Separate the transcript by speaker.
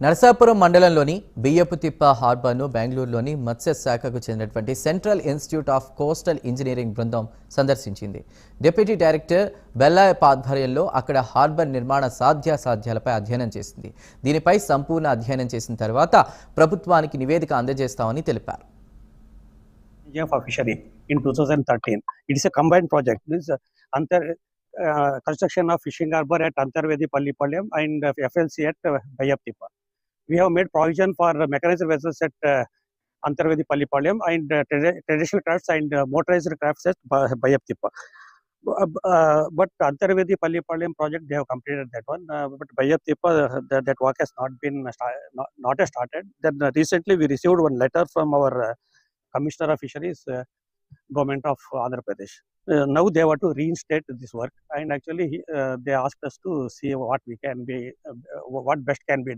Speaker 1: నరసాపురం మండలంలోని బియ్యపుతిప్ప హార్బర్ను బెంగళూరులోని మత్స్య శాఖకు చెందినటువంటి central institute of coastal engineering బృందం సందర్శించింది డిప్యూటీ డైరెక్టర్ బెల్లాయప్ ఆధ్వర్యంలో అక్కడ హార్బర్ నిర్మాణ సాధ్యాసాధ్యాలపై అధ్యయనం చేసింది దీనిపై సంపూర్ణ అధ్యయనం చేసిన తర్వాత ప్రభుత్వానికి నివేదిక అందజేస్తామని తెలిపారు
Speaker 2: of a fishery in 2013. It is a combined project. This Antar, uh, construction of fishing harbor at Antarvedi and FLC at uh, Bayaptipa. We have made provision for mechanized vessels at uh, Antarvedi Pallipalayam and uh, tradi- traditional crafts and uh, motorized crafts at Ba- Bayaptipa. Uh, uh, but Antarvedi Pallipalayam project, they have completed that one. Uh, but Bayaptipa, uh, that, that work has not been not, not started. Then recently we received one letter from our Commissioner of Fisheries, Government of Andhra Pradesh. Now they want to reinstate this work, and actually they asked us to see what we can be, what best can be